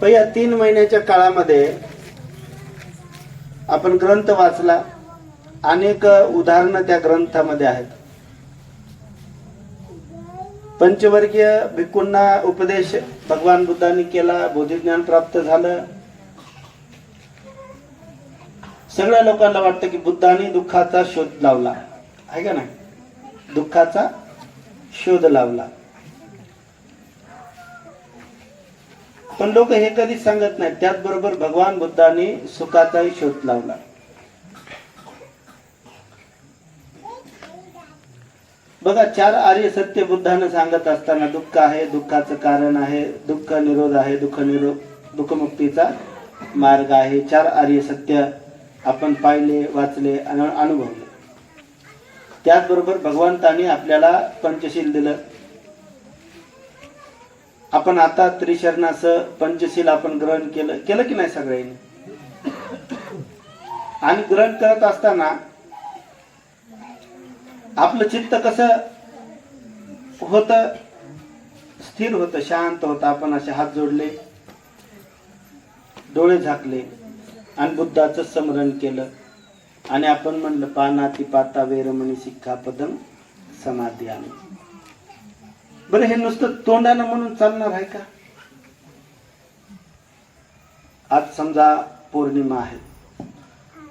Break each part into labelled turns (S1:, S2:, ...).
S1: पहिल्या या तीन महिन्याच्या काळामध्ये आपण ग्रंथ वाचला. अनेक उदाहरणं त्या ग्रंथामध्ये आहेत. पंचवर्गीय भिक्कूंना उपदेश भगवान बुद्धांनी केला बोधिज्ञान प्राप्त झालं. सगळ्या लोकांना वाटतं की बुद्धाने दुःखाचा शोध लावला. आहे का नाही? दुःखाचा शोध लावला. पण लोक हे कधी सांगत नाही त्याचबरोबर भगवान बुद्धाने सुखाचाही शोध लावला. बघा चार आर्य सत्य बुद्धानं सांगत असताना दुःख आहे दुःखाचं कारण आहे दुःख निरोध आहे दुःख निरोध दुःखमुक्तीचा मार्ग आहे. चार आर्य सत्य आपण पाहिले वाचले आणि अनुभवले. त्याचबरोबर भगवंतानी आपल्याला पंचशील दिलं. आपण आता त्रिशरणाचं पंचशील आपण ग्रहण केलं. केलं की नाही सगळ्यांनी? आणि ग्रहण करत असताना आपलं चित्त कसं होत? स्थिर होत शांत होत. आपण असे हात जोडले डोळे झाकले आणि बुद्धाचं स्मरण केलं. आणि आपण म्हणलं पानाती पाता वेरमणी शिक्षा पदम समाधी आम्ही बरं हे नुसतं तोंडानं म्हणून चालणार आहे का? आज समजा पौर्णिमा आहे.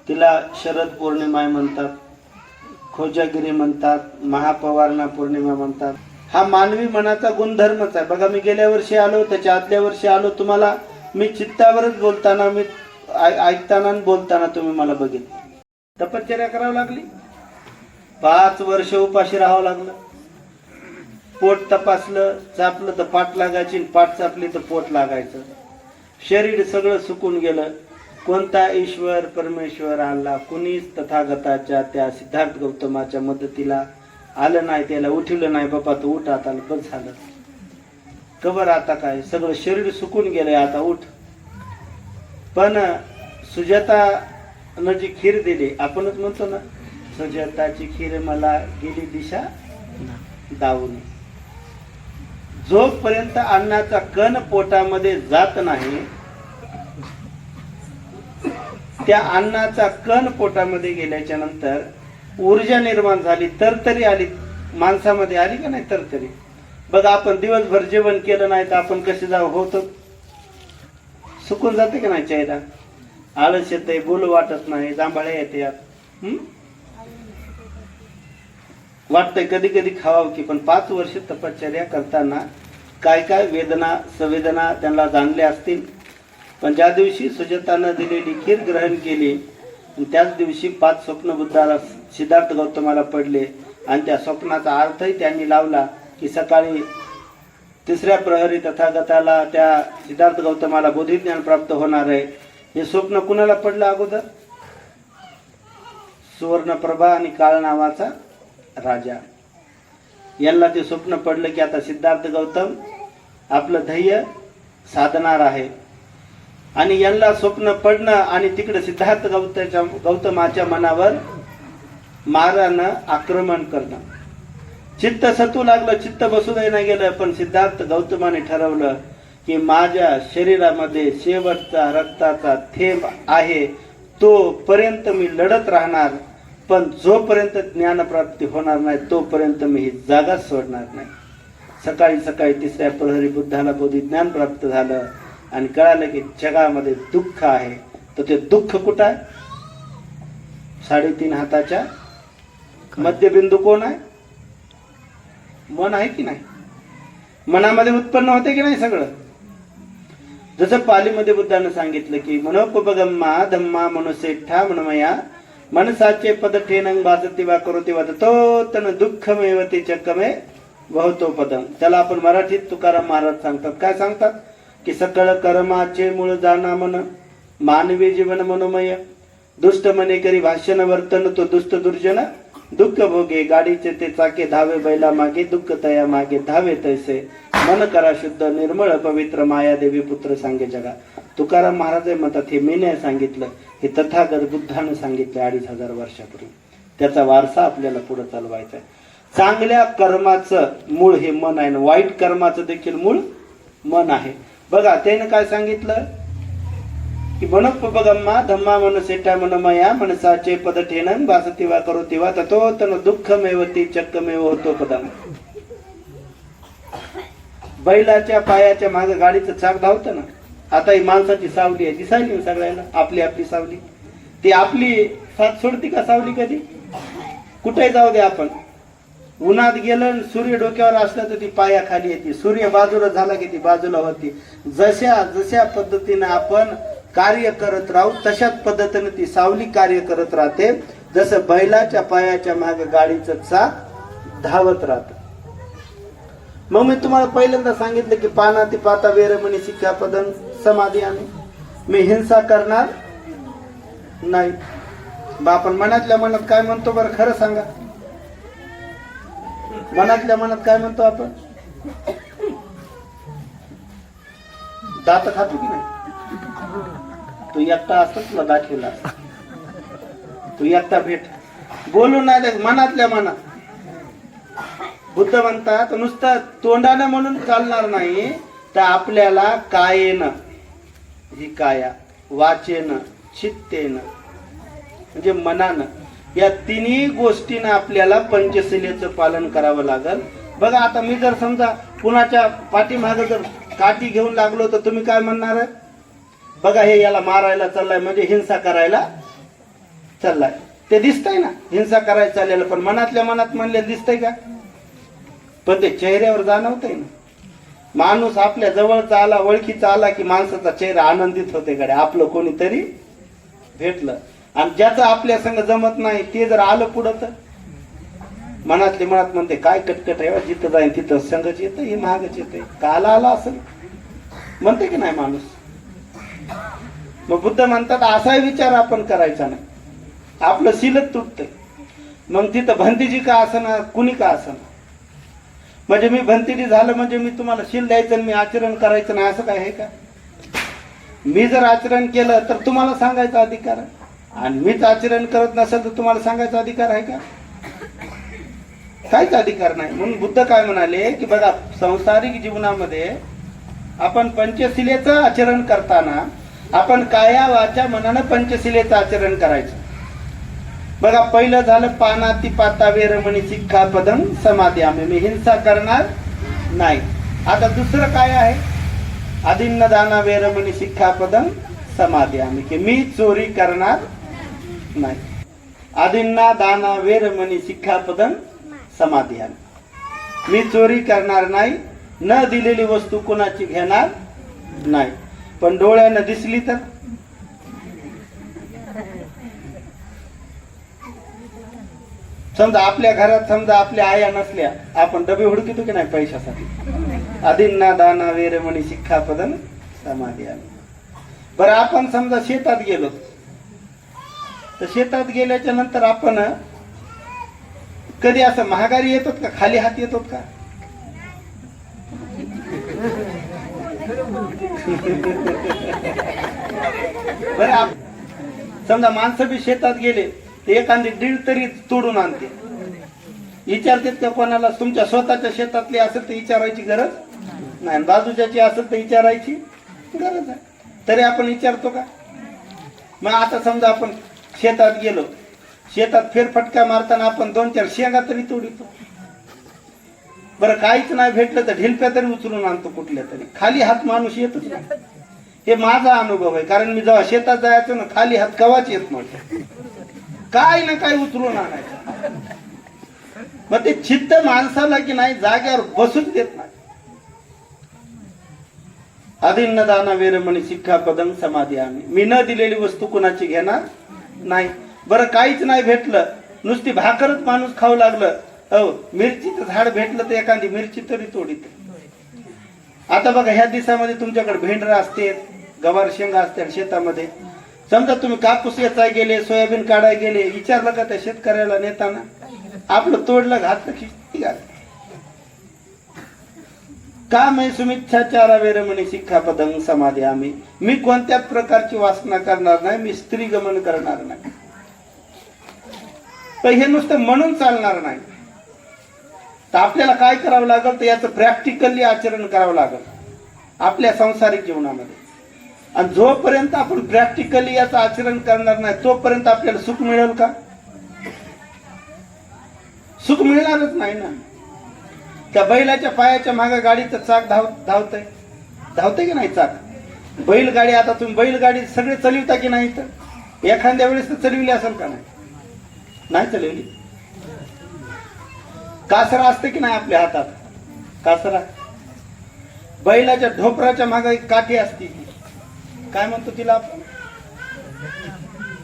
S1: तिला शरद पौर्णिमा म्हणतात खोजागिरी म्हणतात महापवारणा पौर्णिमा म्हणतात. हा मानवी मनाचा गुणधर्मच आहे. बघा मी गेल्या वर्षी आलो त्याच्या आदल्या वर्षी आलो तुम्हाला मी चित्तावरच बोलताना मी ऐकताना आणि बोलताना तुम्ही मला बघितलं. तपश्चर्या करावी लागली? पाच वर्ष उपाशी राहावं लागलं. पोट तपासलं चापलं तर पाठ लागायची आणि पाठ चापली तर पोट लागायचं. शरीर सगळं सुकून गेलं. कोणता ईश्वर परमेश्वर आला कुणीच तथागताच्या त्या सिद्धार्थ गौतमाच्या मदतीला आलं नाही त्याला उठवलं नाही बाबा तू उठ आता बस झालं. कबर आता काय? सगळं शरीर सुकून गेलंय आता उठ. पण सुजातानं जी खीर दिली. आपणच म्हणतो ना सुजाताची खीर मला गेली दिशा दावून जोपर्यंत अन्नाचा कण पोटामध्ये जात नाही त्या अन्नाचा कण पोटामध्ये गेल्याच्यानंतर ऊर्जा निर्माण झाली तर तरी आली. माणसामध्ये आली का नाही तर तरी. बघा आपण दिवसभर जेवण केलं नाही तर आपण कसे जाऊ? होतो सुकून जाते का नाही चेहरा? आळस येते बोलू वाटत नाही जांभळ्या येते यात हम्म वाटतंय कधी कधी खावावं की पण पाच वर्ष तपश्चर्या करताना काय काय वेदना संवेदना त्यांना जाणल्या असतील. पण ज्या दिवशी सुजातानं दिलेली खीर ग्रहण केली त्याच दिवशी पाच स्वप्न बुद्धाला सिद्धार्थ गौतमाला पडले आणि त्या स्वप्नाचा अर्थही त्यांनी लावला की सकाळी तिसऱ्या प्रहरी तथागताला त्या सिद्धार्थ गौतमाला बोधिज्ञान प्राप्त होणार आहे. हे स्वप्न कुणाला पडलं अगोदर? सुवर्णप्रभा आणि काळ नावाचा राजा. यांना ते स्वप्न पडलं की आता सिद्धार्थ गौतम आपलं ध्येय साधणार आहे. आणि यांना स्वप्न पडणं आणि तिकडे सिद्धार्थ गौतमच्या गौतमाच्या मनावर मारानं आक्रमण करणं. चित्त सतू लागलं चित्त बसू नाही गेलं पण सिद्धार्थ गौतमाने ठरवलं की माझ्या शरीरामध्ये शेवटचा रक्ताचा थेंब आहे तोपर्यंत मी लढत राहणार. पण जोपर्यंत ज्ञानप्राप्ती होणार नाही तोपर्यंत मी ही जागा सोडणार नाही. सकाळी सकाळी तिसऱ्या प्रहरी बुद्धाला बोधी ज्ञान प्राप्त झालं आणि कळालं की जगामध्ये दुःख आहे. तर ते दुःख कुठं आहे? साडेतीन हाताच्या मध्यबिंदू कोण आहे? मन आहे की नाही? मनामध्ये उत्पन्न होते की नाही सगळं? जसं पालीमध्ये बुद्धानं सांगितलं की मनोपगम्मा धम्मा मनुसेठा मनमया मनसाचे पद ठेनंग भासती वा करोती वाजतो तन दुःखमेवती चक्कमे वहतो पदम त्याला आपण मराठीत तुकाराम महाराज सांगतात काय सांगतात की सकळ कर्माचे मूळ जाणा मन मानवी जीवन मनोमय दुष्ट मने करी भाषण वर्तन तो दुष्ट दुर्जन दुःख भोगे गाडीचे ते चाके धावे बैला मागे दुःख तया मागे धावे तैसे मन करा शुद्ध निर्मळ पवित्र माया देवी पुत्र सांगे जगा तुकाराम महाराज म्हणतात हे मी नाही सांगितलं हे तथागत बुद्धानं सांगितलं अडीच हजार वर्षापूर्वी. त्याचा वारसा आपल्याला पुढे चालवायचा आहे. चांगल्या कर्माचं मूळ हे मन आहे ना वाईट कर्माचं देखील मूळ मन आहे. बघा त्यानं काय सांगितलं? की मनप बगम्मा धम्मा मन सेठा मन मया मनसाचे पद ठेणन तेव्हा करो तिवा ततो तन दुःख मेवती चक्कमेव होतो पदम. बैलाच्या पायाच्या मागे गाडीचं चाक धावतं ना. आता ही माणसाची सावली आहे. दिसायली ना सगळ्याला आपली आपली सावली. ती आपली साथ सोडती का सावली कधी? कुठे जाऊ दे आपण? उन्हात गेलं सूर्य डोक्यावर असलं तर ती पायाखाली येते. सूर्य बाजूला झाला की ती बाजूला होती. जशा जशा पद्धतीने आपण कार्य करत राहू तशाच पद्धतीने ती सावली कार्य करत राहते. जसं बैलाच्या पायाच्या मागे गाडीचं चाक धावत राहत. मग मी तुम्हाला पहिल्यांदा सांगितलं की पाना ती पाता वेरमणी शिक्षा पदन समाधी आम्ही मी हिंसा करणार नाही. बा आपण मनातल्या मनात काय म्हणतो बरं खरं सांगा. मनातल्या मनात काय म्हणतो आपण? दात खातो की नाही? तू एकटा असतो तुला दाखवला तू एकटा भेट. बोलू नाही मनातल्या मनात. बुद्ध म्हणतात नुसतं तोंडानं म्हणून चालणार नाही तर आपल्याला कायेनं ही काया वाचेनं चित्तेनं म्हणजे मनानं. या तिन्ही गोष्टीनं आपल्याला पंचशिलेचं पालन करावं लागल. बघा आता मी जर समजा कुणाच्या पाठीमागे जर काठी घेऊन लागलो तर तुम्ही काय म्हणणार? आहे? बघा हे याला मारायला चाललाय म्हणजे हिंसा करायला चाललाय. ते दिसतंय ना हिंसा करायला चाललेलं पण मनातल्या मनात म्हणले दिसतंय का? पण ते चेहऱ्यावर जाणवतंय ना. माणूस आपल्या जवळचा आला ओळखीचा आला की माणसाचा चेहरा आनंदित होते कडे आपलं कोणीतरी भेटलं. आणि ज्याचं आपल्या संग जमत नाही ते जर आलं पुढं तर? मनातले मनात म्हणते काय कटकट आहे बा, जिथं जाईल तिथं संघच येतं हे महागच येते काला आला असेल. म्हणते की नाही माणूस? मग बुद्ध म्हणतात असाही विचार आपण करायचा नाही. आपलं शिलच तुटतंय. मग तिथं भंतीजी का असना कुणी का असना? म्हणजे मी भंतीजी झालं म्हणजे मी तुम्हाला शील द्यायचं आणि मी आचरण करायचं नाही असं काय आहे का? मी जर आचरण केलं तर तुम्हाला सांगायचा अधिकार आणि मीच आचरण करत नसेल तर तुम्हाला सांगायचा अधिकार आहे का? काहीच अधिकार नाही. म्हणून बुद्ध काय म्हणाले की बघा संसारिक जीवनामध्ये आपण पंचशिलेचं आचरण करताना आपण काया वाचा मनानं पंचशिलेचं आचरण करायचं. बघा पहिलं झालं पानाती पाता वेरमणी शिक्षा पदम समाधी आम्ही. मी हिंसा करणार नाही. आता दुसरं काय आहे? अधिन्न दाना वेरमणी शिक्षा पदम समाधी आम्ही. की मी चोरी करणार नाही. अधिन्ना दाना वेरमणी शिक्षा पदम समाधी आम्ही. मी चोरी करणार नाही. न दिलेली वस्तू कोणाची घेणार नाही. पण डोळ्यानं दिसली तर? समजा आपल्या घरात समजा आपल्या आया नसल्या आपण डबे हुडकितो की नाही पैशासाठी? अदिन्ना दाना वेरमणी शिक्षा पदन समाधी आम्ही. बरं आपण समजा शेतात गेलो. तर शेतात गेल्याच्यानंतर आपण कधी असं महागारी येतात का? खाली हात येतात का? बरं समजा माणसं बी शेतात गेले. एखादी दीड तरी तोडून आणते. विचारतात का कोणाला तुमच्या स्वतःच्या शेतातली असेल तर विचारायची गरज नाही. बाजूच्या बाजूच्याची असेल तर विचारायची गरज आहे तरी आपण विचारतो का? मग आता समजा आपण शेतात गेलो. शेतात फेरफटका मारताना आपण दोन चार शेंगा तरी तोडितो. बरं काहीच नाही भेटलं तर ढिलप्या तरी उचलून आणतो कुठल्या तरी. खाली हात माणूस येतच नाही. हे माझा अनुभव आहे. कारण मी जेव्हा शेतात जायचो ना खाली हात कवाच येत नव्हते. काय ना काय उचलून आणायचं. मग ते चित्त माणसाला की नाही जाग्यावर बसूच देत नाही. अदिन्न दाना वेरमणी शिक्षा पदम समाधी आम्ही. मी न दिलेली वस्तू कुणाची घेणार? नाही. बरं काहीच नाही भेटलं. नुसती भाकरच माणूस खाऊ लागलं. हो मिरचीचं झाड भेटलं तर एखादी मिरची तरी तोडीत. आता बघा ह्या दिवसामध्ये तुमच्याकडे भेंडरा असते गवार शेंगा असतात शेतामध्ये. समजा तुम्ही कापूस वेचाय गेले सोयाबीन काढाय गेले विचारलं का त्या शेतकऱ्याला नेताना. आपलं तोडलं घातलं की घातलं का मै सुमिच्छाचारा वेरमणी शिक्षा पदंग समाधी आम्ही. मी कोणत्याच प्रकारची वासना करणार नाही मी स्त्री गमन करणार नाही. तर हे नुसतं म्हणून चालणार नाही. तर आपल्याला काय करावं लागेल? तर याचं प्रॅक्टिकली आचरण करावं लागेल. आपल्या सांसारिक जीवनामध्ये. आणि जोपर्यंत आपण प्रॅक्टिकली याचं आचरण करणार नाही तोपर्यंत आपल्याला सुख मिळेल का? सुख मिळणारच नाही ना. त्या बैलाच्या पायाच्या मागे गाडीचं चाक धाव धावतंय. धावतंय की नाही चाक? बैलगाडी आता तुम्ही बैलगाडी सगळे चलिवता की नाही तर एखाद्या वेळेस तर चलविली असेल का नाही? नाही चलवली. कासरा असते की नाही आपल्या हातात? कासरा? बैलाच्या ढोपराच्या मागे एक काठी असते. काय म्हणतो तिला आपण?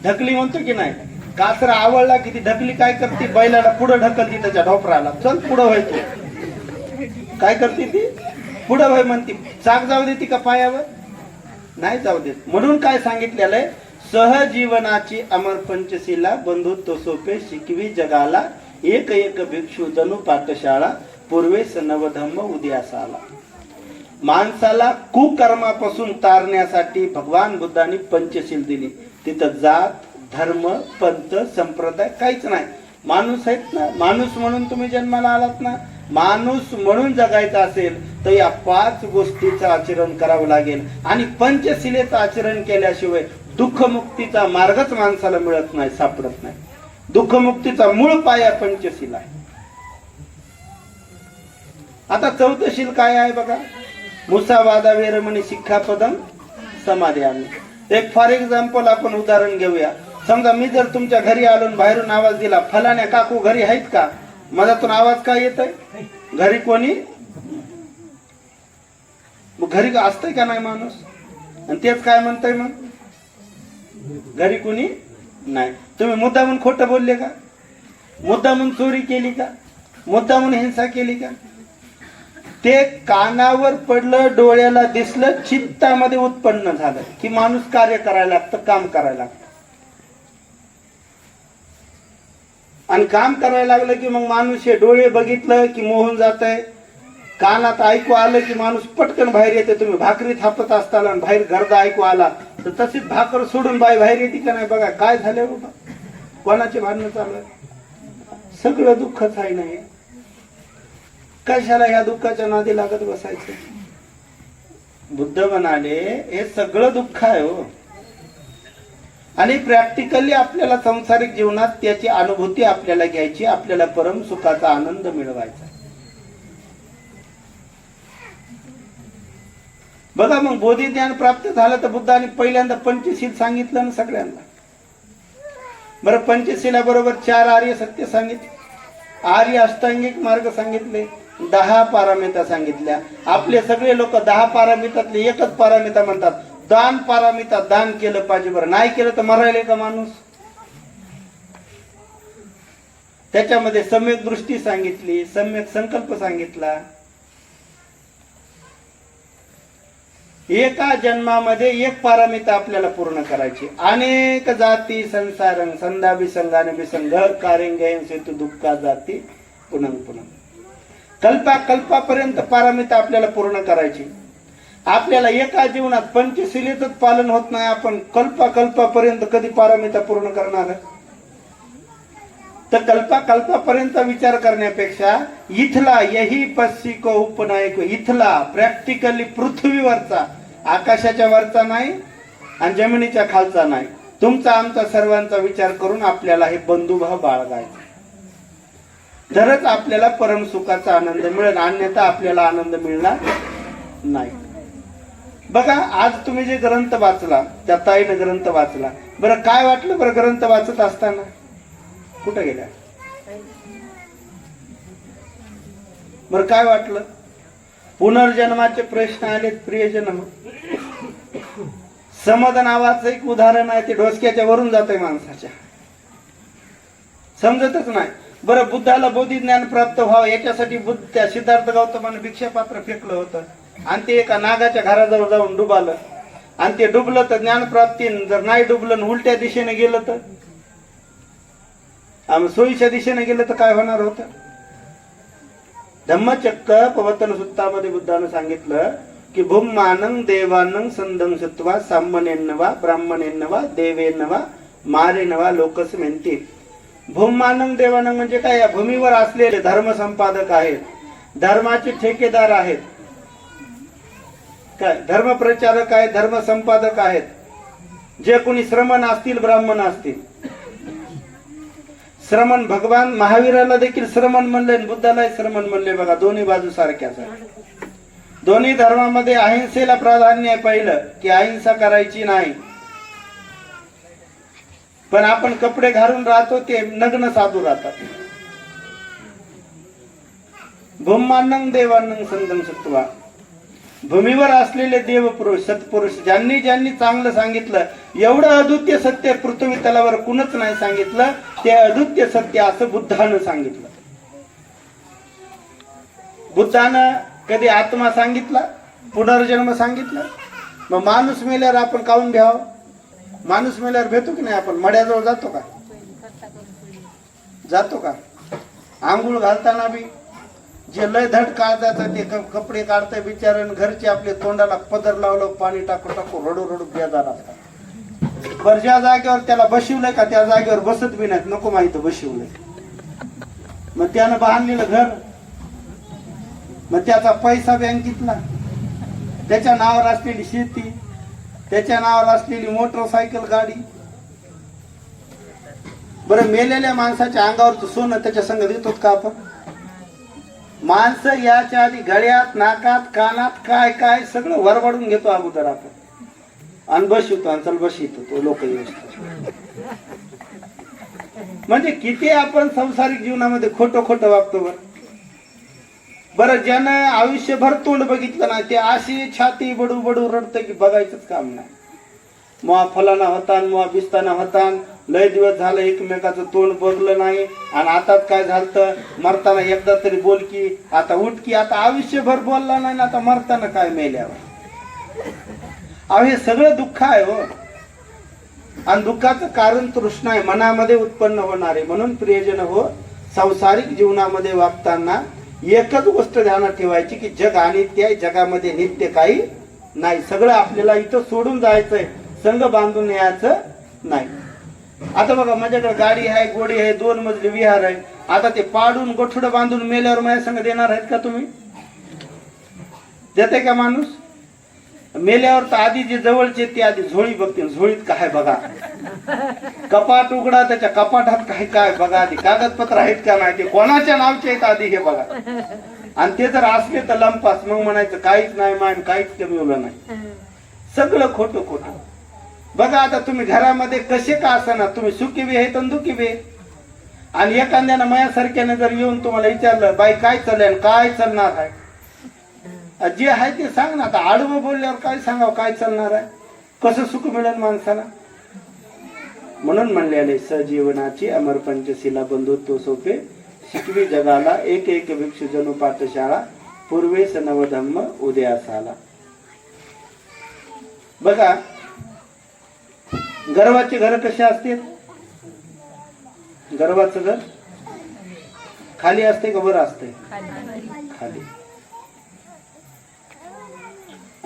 S1: ढकली म्हणतो की नाही? कासरा आवडला की ती ढकली काय करते? बैलाला पुढे ढकलती त्याच्या ढोपराला. चल पुढं व्हायचं. काय करते ती? पुढं व्हाय म्हणते. चाक जाऊ देते का पायावर? नाही जाऊ देत. म्हणून काय सांगितलेलं आहे? सहजीवनाची अमर पंचशीला बंधुत्व सोपे शिकवी जगाला एक एक भिक्षू जणू पाठशाळा पूर्वेस नवधम्म उद्यास आला माणसाला कुकर्मापासून तारण्यासाठी भगवान बुद्धांनी पंचशील दिली. तिथं जात धर्म पंथ संप्रदाय काहीच नाही. माणूस आहेत ना? माणूस म्हणून तुम्ही जन्माला आलात ना? माणूस म्हणून जगायचा असेल तर या पाच गोष्टीचं आचरण करावं लागेल. आणि पंचशिलेचं आचरण केल्याशिवाय दुःखमुक्तीचा मार्गच माणसाला मिळत नाही सापडत नाही. दुःखमुक्तीचा मूळ पाया पंचशील आहे. आता चौथशील काय आहे बघा? मुसावादा वेरमणी शिक्षापदम समाधी आम्ही. एक फॉर एक्झाम्पल आपण उदाहरण घेऊया. समजा मी जर तुमच्या घरी आलो बाहेरून आवाज दिला फलाने काकू घरी आहेत का? मधातून आवाज काय येत आहे घरी कोणी? घरी असतंय का नाही माणूस? आणि तेच काय म्हणतय मग? घरी कोणी नाही. तुम्ही मुद्दामून खोटं बोलले का? मुद्दामून चोरी केली का? मुद्दामून हिंसा केली का? ते कानावर पडलं डोळ्याला दिसलं चित्तामध्ये उत्पन्न झालं. की माणूस कार्य करायला लागतं काम करायला लागतं. आणि काम करायला लागलं की मग माणूस हे डोळे बघितलं की मोहून जात आहे कानात ऐकू आलं की माणूस पटकन बाहेर येते तुम्ही भाकरी थापत असताना बाहेर गर्दा ऐकू आला तर तशीच भाकर सोडून बाई बाहेर येते का नाही बघा. काय झालं बाबा? कोणाचे भांडणं चालू सगळं दुःखच आहे नाही कशाला ह्या दुःखाच्या नादी लागत बसायचं. बुद्ध म्हणाले हे सगळं दुःख आहे हो. आणि प्रॅक्टिकली आपल्याला सांसारिक जीवनात त्याची अनुभूती आपल्याला घ्यायची आपल्याला परम सुखाचा आनंद मिळवायचा. बघा मग बोधी ज्ञान प्राप्त झालं तर बुद्धाने पहिल्यांदा पंचशील सांगितलं ना सगळ्यांना. बरं पंचशिला बरोबर चार आर्य सत्य सांगितले. आर्य अष्टांगिक मार्ग सांगितले. दहा पारामिता सांगितल्या. आपले सगळे लोक दहा पारामितातले एकच पारामिता म्हणतात. दान पारामिता दान केलं पाहिजे बरं. नाही केलं तर मरायले का माणूस? त्याच्यामध्ये सम्यक दृष्टी सांगितली सम्यक संकल्प सांगितला. एका जन्मामध्ये एक पारामिता आपल्याला पूर्ण करायची. अनेक जाती संसारंग संधा विसंगाने विसंग कारिंग सेतू दुःखा जाती पुनंग पुनंग. कल्पा कल्पापर्यंत पारमिता आपल्याला पूर्ण करायची. आपल्याला एका जीवनात पंचशिलेच पालन होत नाही आपण कल्पा कल्पापर्यंत कधी पारमिता पूर्ण करणार? तर कल्पा कल्पापर्यंत विचार करण्यापेक्षा इथला यही पश्चिको उपनायक इथला प्रॅक्टिकली पृथ्वीवरचा आकाशाच्या वरचा नाही आणि जमिनीच्या खालचा नाही. तुमचा आमचा सर्वांचा विचार करून आपल्याला हे बंधुभाव बाळगायचा. तरच आपल्याला परम सुखाचा आनंद मिळेल अन्यथा आपल्याला आनंद मिळणार नाही. बघा आज तुम्ही जे ग्रंथ वाचला त्या ताईनं ग्रंथ वाचला. बरं काय वाटलं बरं ग्रंथ वाचत असताना? कुठं गेल्या? बरं काय वाटलं? पुनर्जन्माचे प्रश्न आलेत प्रियजन. समद नावाचं एक उदाहरण आहे ते डोसक्याच्या वरून जात आहे माणसाच्या. समजतच नाही. बरं बुद्धाला बोधी ज्ञान प्राप्त व्हावं याच्यासाठी बुद्ध त्या सिद्धार्थ गौतमानं भिक्षापात्र फेकलं होतं. आणि ते एका नागाच्या घराजवळ जाऊन डुबालं. आणि ते डुबलं तर ज्ञानप्राप्ती जर नाही डुबलं उलट्या दिशेने गेलं तर? आम्ही सोयीच्या दिशेने गेलं तर काय होणार होतं? धम्मचक्क पवतन सुत्तामध्ये बुद्धानं सांगितलं की भूमानं देवानं संदं सत्वा देवेन वा मारेन मारेनवा लोकस मेंती. भूमानंग देवानंग म्हणजे काय? या भूमीवर असलेले धर्म संपादक आहेत. धर्माचे ठेकेदार आहेत. काय? धर्मप्रचारक आहेत धर्म संपादक आहेत. जे कोणी श्रमण असतील ब्राह्मण असतील. श्रमण भगवान महावीराला देखील श्रमण म्हणले बुद्धालाही श्रमण म्हणले बघा दोन्ही बाजू सारख्याच दोन्ही धर्मामध्ये अहिंसेला प्राधान्य आहे पहिलं की अहिंसा करायची नाही. पण आपण कपडे घालून राहतो ते नग्न साधू राहतात. भूमानंग देवानंग संगम सत्वा. भूमीवर असलेले देवपुरुष सत्पुरुष ज्यांनी ज्यांनी चांगलं सांगितलं एवढं अद्वितीय सत्य पृथ्वी तलावर कुणच नाही सांगितलं ते अद्वितीय सत्य असं बुद्धानं सांगितलं. बुद्धानं कधी आत्मा सांगितला पुनर्जन्म सांगितला? मग माणूस मेल्यावर आपण काऊन घ्यावं? माणूस मेल्यावर भेटू की नाही आपण? मड्याजवळ जातो का? जातो का? आंघोळ घालताना बी जे लय धड काढतात ते कपडे काढताय बिचारण घरचे आपले तोंडाला पदर लावलं पाणी टाकू टाकू रडू रडू बेजार असतात. बरं ज्या जागेवर त्याला बशिवलंय का त्या जागेवर बसत बी नाहीत. नको माहीत बशिवलंय. मग त्यानं बांधलेलं घर मग त्याचा पैसा बँकेतला. त्याच्या नावावर असलेली शेती त्याच्या नावावर असलेली मोटरसायकल गाडी. बरं मेलेल्या माणसाच्या अंगावरचं सोनं त्याच्या संग देतो का आपण? माणसं याच्या आधी गळ्यात नाकात कानात काय काय सगळं वरवडून घेतो अगोदर आपण. आणि बसवतो आणि चल बसवतो तो लोक म्हणजे किती आपण संसारिक जीवनामध्ये खोटं खोटं वागतो बरं. बरं ज्यानं आयुष्यभर तोंड बघितलं ना ते अशी छाती बडू बडू रडतं की बघायचंच काम नाही. मुआ फलाना होता मुआ बिस्ताना होता लय दिवस झालं एकमेकाचं तोंड बघलं नाही. आणि आता काय झालं मरताना एकदा तरी बोल की आता उठ की आता आयुष्यभर बोलला नाही ना आता मरताना काय मेल्यावर? अहो हे सगळं दुःख आहे हो. आणि दुःखाचं कारण तृष्णा आहे. मनामध्ये उत्पन्न होणारे म्हणून प्रियजन हो संसारिक जीवनामध्ये वागताना एकच गोष्ट ध्यानात ठेवायची की जग अनित्य आहे जगामध्ये नित्य काही नाही. सगळं आपल्याला इथं सोडून जायचंय. संघ बांधून यायचं नाही. आता बघा माझ्याकडे गाडी आहे गोडी आहे दोन मजली विहार आहे. आता ते पाडून गोठडं बांधून मेल्यावर माझ्या संघ देणार आहेत का तुम्ही? देते का माणूस? मेल्यावर तर आधी जे जवळचे ते आधी झोळी बघतील. झोळीत काय बघा? कपाट उघडा त्याच्या कपाटात काय काय बघा? आधी कागदपत्र आहेत का नाही? ते कोणाच्या नावचे आहेत आधी हे बघा? आणि ते जर असले तर लंपास. मग म्हणायचं काहीच नाही मान काहीच कमी नाही. सगळं खोटं खोटं. बघा आता तुम्ही घरामध्ये कसे का असणार? तुम्ही सुखी बी हे तर दुखी बी आणि एखाद्यानं माझ्यासारख्याने जर येऊन तुम्हाला विचारलं बाई काय चाललंय काय चालणार आहे? जे आहे ते सांग ना. आता आडवं बोलल्यावर काय सांगावं? काय चालणार आहे? कसं सुख मिळेल माणसाला? म्हणून म्हणलेले सजीवनाची अमर पंचशिला बंधुत्व सोपे. शिकवी जगाला एक एक भिक्ष जणू पाठशाळा. पूर्वेस नवधम्म उदयास आला बघा गर्वाचे घर कसे असतील? गर्वाचं घर? खाली असते का बरं असते? खाली.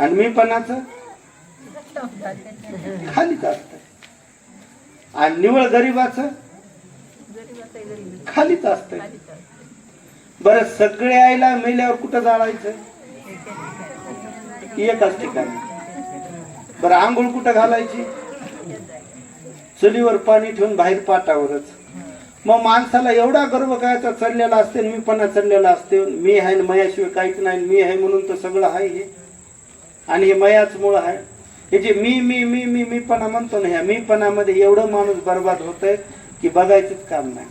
S1: आणि मी पणाचं खालीच असत आणि निवळ गरीबाच खालीच असत बरं सगळे आईला मेल्यावर कुठं जाळायचं? एकाच ठिकाणी. बरं आंघोळ कुठं घालायची? चुलीवर पाणी ठेवून बाहेर पाटावरच. मग माणसाला एवढा गर्व करायचा चढलेला असते मी पण चढलेला असते. मी आहे न मयाशिवाय काहीच नाही मी आहे म्हणून तर सगळं आहे हे. आणि हे मयाच मूळ आहे. हे जे मी मी मी मी मी पणा म्हणतो ना ह्या मीपणामध्ये एवढं माणूस बर्बाद होतंय की बघायचंच काम नाही.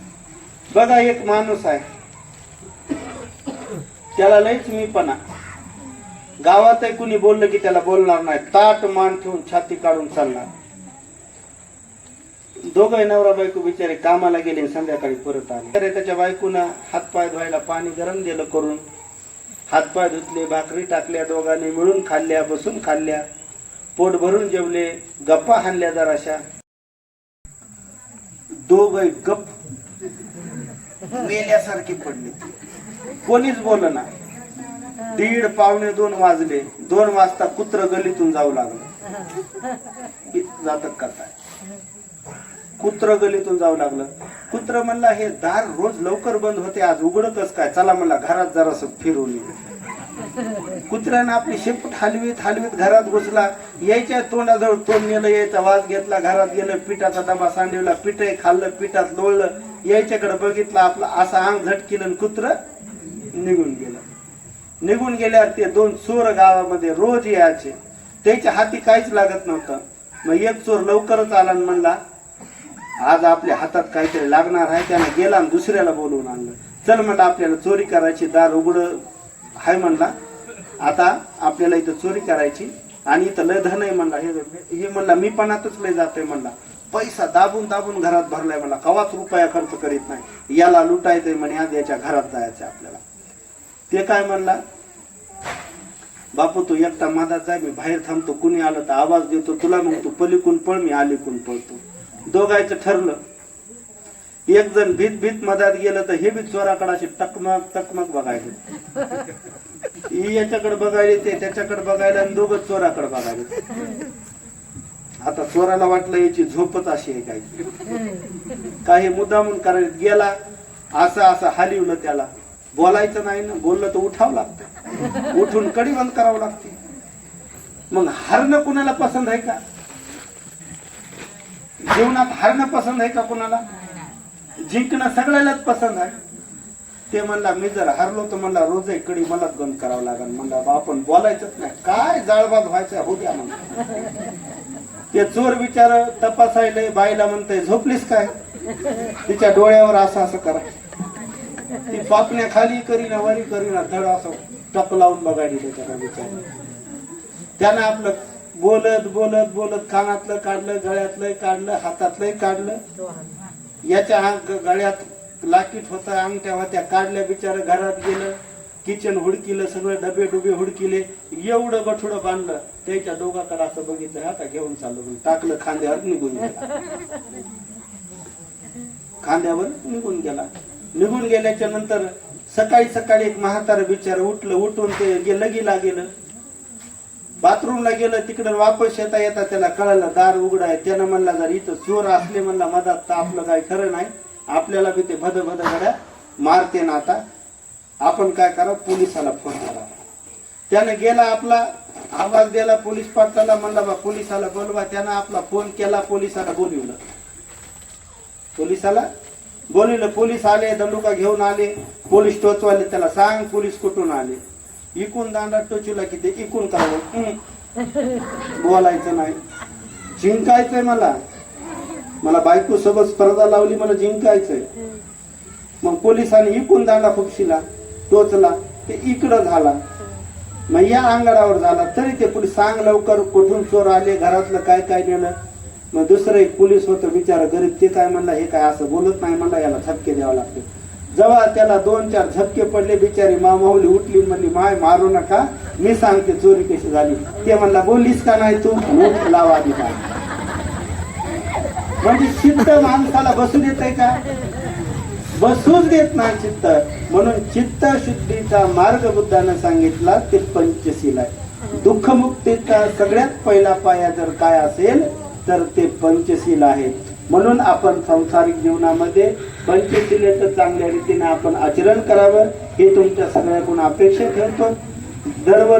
S1: बघा एक माणूस आहे. त्याला लयच मीपणा गावात कुणी बोललं की त्याला बोलणार नाही. ताट मान ठेवून छाती काढून चालणार. दोघं नवरा बायको बिचारे कामाला गेले संध्याकाळी परत आले. तर त्याच्या बायकोनं हातपाय धुवायला पाणी गरम दिलं करून हातपाय धुतले भाकरी टाकल्या दोघांनी मिळून खाल्ल्या बसून खाल्ल्या. पोट भरून जेवले गप्पा हाणल्या जराशा. दोघ गप मेल्यासारखी पडली. कोणीच बोल ना दीड पावणे दोन वाजले. दोन वाजता कुत्र गलीतून जाऊ लागलं. जात करताय. कुत्र गलीतून जाऊ लागलं. कुत्र म्हणला हे दार रोज लवकर बंद होते आज उघडतच काय? चला म्हणला घरात जरास फिरून येऊ कुत्र्यानं आपली शेपूट हलवीत हलवीत घरात घुसला. यायच्या तोंडाजवळ तोंड नेलं यायचा वास घेतला घरात गेलं पिठाचा डबा सांडवला पिठही खाल्लं पिठात लोळलं. यायच्याकडे बघितलं आपलं असं अंग झटकिलं आणि कुत्र निघून गेलं. निघून गेल्यावर ते दोन चोर गावामध्ये रोज यायचे. त्याच्या हाती काहीच लागत नव्हतं. मग एक चोर लवकरच आला म्हणला आज आपल्या हातात काहीतरी लागणार आहे त्यानं गेला आणि दुसऱ्याला बोलवून आणलं. चल म्हणलं आपल्याला चोरी करायची दार उघड आहे म्हणला. आता आपल्याला इथं चोरी करायची आणि इथं लय धन आहे म्हणला. हे म्हणला मी पणातच लय जातोय म्हणला. पैसा दाबून दाबून घरात भरलाय म्हणला. कवाच रुपया खर्च करीत नाही. याला लुटायचंय म्हणे आज याच्या घरात जायचं आपल्याला. ते काय म्हणला? बापू तू एकटा मधात जाय मी बाहेर थांबतो. कुणी आलं तर आवाज देतो. तुला मग तू पलीकून पळ मी आलीकून पळतो. दोघायचं ठरलं. एक जण भीत भीत मधात गेलं तर हे बी चोराकडे अशी टकमक टकमक बघायचे. ही याच्याकडे बघायला ते त्याच्याकडे बघायला आणि दोघं चोराकडे बघायला. आता चोराला वाटलं याची झोपच अशी आहे काही. काही मुद्दामून करायला गेला असं असं हालिवलं त्याला. बोलायचं नाही ना बोललं तर उठावं लागतं. उठून कडी बंद करावं लागते. मग हरणं कुणाला पसंत आहे का? जीवनात हरणं पसंत आहे का कुणाला? जिंकणं सगळ्यालाच पसंत आहे. ते म्हणला मी जर हरलो तर म्हणला रोज एक कडी मलाच बंद करावं लागेल. म्हणला बा आपण बोलायचंच नाही. काय जाळबाज व्हायचं होऊ द्या म्हणलं. ते चोर बिचार तपासायले बाईला म्हणतंय झोपलीस काय? तिच्या डोळ्यावर असं असं करा. ती पापण्या खाली करीना वरी करीना धड असं टक लावून बघायली त्याच्याकडे बिचार त्यानं आपलं बोलत बोलत बोलत कानातलं काढलं गळ्यातलं काढलं हातातलंही काढलं. याच्या अंग गळ्यात लाकीट होता अंगठ्या होत्या काढल्या बिचार घरात गेलं किचन हुडकिलं सगळं डबे डुबे हुडकिले एवढं गठुडं बांधलं. त्याच्या दोघाकडे असं बघितलं हा का घेऊन चाललो टाकलं खांद्यावर निघून गेला. खांद्यावर निघून गेला. निघून गेल्याच्यानंतर सकाळी सकाळी एक म्हातारा बिचार उठलं उठून ते लगी लगीला. गेलं बाथरूमला गेलं तिकडं वापस येता येता त्याला कळलं दार उघड आहे. त्यानं म्हणला जर इथं चोर असले म्हणला मधात तर आपलं काय खरं नाही. आपल्याला बी ते भद भद गड्या मारते ना आता. आपण काय करा पोलिसाला फोन करा त्यानं गेला आपला आवाज दिला पोलीस पाटलाला म्हणला बा पोलिसाला बोलवा. त्यानं आपला फोन केला पोलिसाला बोलवलं. पोलिसाला बोलवलं पोलीस आले दंडुका घेऊन आले पोलीस टोचवाले त्याला सांग पोलीस कुठून आले? इकून दांडा टोचूला की ते इकून काय बोलायचं नाही. जिंकायचंय मला. मला बायको सोबत स्पर्धा लावली मला जिंकायचंय. मग पोलिसांनी इकून दांडा फुकशिला टोचला ते इकडं झाला. मग या अंगणावर झाला तरी ते पोलीस सांग लवकर कुठून चोर आले घरातलं काय काय नेलं. मग दुसरं एक पोलीस होतं बिचारा गरीब ते काय म्हणला हे काय असं बोलत नाही म्हणला याला झपके द्यावं लागते. जेव्हा त्याला दोन चार झपके पडले बिचारी मामावली उठली म्हणली माय मारू नका. मी सांगते चोरी कशी झाली. ते म्हणला बोललीस का नाही तू? मूठ लावा म्हणजे चित्त माणसाला बसू देत का? बसूच देत नाही चित्त. म्हणून चित्त शुद्धीचा मार्ग बुद्धानं सांगितला ते पंचशील आहे. दुःखमुक्तीचा सगळ्यात पहिला पाया जर काय असेल तर ते पंचशील आहे. म्हणून आपण संसारिक जीवनामध्ये पंचशिलेचं चांगल्या रीतीने आपण आचरण करावं हे तुमच्या सगळ्याकडून अपेक्षा ठेवतो. दरवर्षी